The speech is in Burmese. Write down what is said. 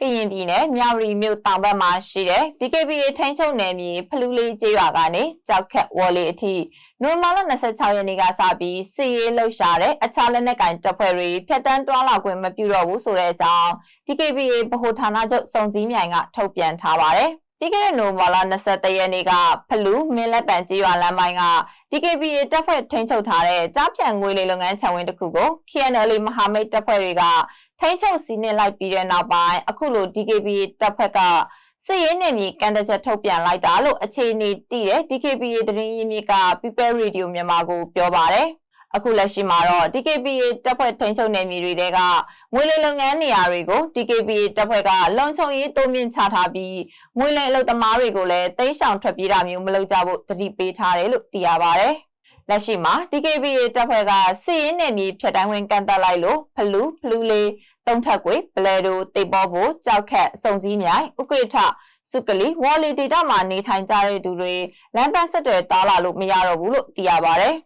ကရင်ပြည်နယ်မြဝတီမြို့တောင်ဘက်မှာရှိတဲ့ DKBA ထိန်းချုပ်နယ်မြေဖလူလေးကျေးရွာကနေကြောက်ခက်ဝေါ်လီအထိနိုဝင်ဘာလ26ရက်နေ့ကစပြီးစစ်ရေးလှုပ်ရှားတဲ့အခြားလက်နက်ကိုင်တပ်ဖွဲ့တွေဖျက်တမ်းတွားလာခွင့်မပြုတော့ဘူးဆိုတဲ့အကြောင်း DKBA ဗဟိုဌာနချုပ်စုံစည်းမြိုင်ကထုတ်ပြန်ထားပါတယ်။ပြီးခဲ့တဲ့နိုဝင်ဘာလ23ရက်နေ့ကဖလူမင်းလက်ပံကျေးရွာလမ်းပိုင်းက DKBA တပ်ဖွဲ့ထိန်းချုပ်ထားတဲ့ကြားဖြန့်ငွေလေလုပ်ငန်းခြံဝင်းတစ်ခုကို KNL မဟာမိတ်တပ်ဖွဲ့တွေကထိန်းချုပ်စီးနင်းလိုက်ပြီးတဲ့နောက်ပိုင်းအခုလို DKBA တပ်ဖက်ကစစ်ရေးနယ်မြေကန်တချက်ထုတ်ပြန်လိုက်တာလို့အခြေအနေတည်တဲ့ DKBA သတင်းရင်းမြစ်က People Radio မြန်မာကိုပြောပါတယ် အခုလက်ရှိမှာတော့ DKBA တပ်ဖွဲ့ထိန်းချုပ်နယ်မြေတွေတဲကငွေလိမ်လုပ်ငန်းနေရာတွေကို DKBA တပ်ဖွဲ့ကလုံခြုံရေးတိုးမြင့်ချထားပြီးငွေလိမ်အလုပ်သမားတွေကိုလည်းတိမ်းရှောင်ထွက်ပြေးတာမျိုးမလုပ်ကြဖို့တတိပေးထားတယ်လို့သိရပါတယ်။လက်ရှိမှာ DKBA တပ်ဖွဲ့ကစစ်ရေးနယ်မြေဖြတ်တိုင်းဝင်ကန်တက်လိုက်လို့ဖလူဖလူလေးတုံးထက်ကွေပလဲတိုတေပေါ်ဘိုကြောက်ခက်စုံစည်းမြိုင်ဥက္ကဋ္ဌစုကလီဝေါ်လီဒေတာမှာနေထိုင်ကြတဲ့သူတွေလမ်းပန်းဆက်တွေတားလာလို့မရတော့ဘူးလို့သိရပါတယ်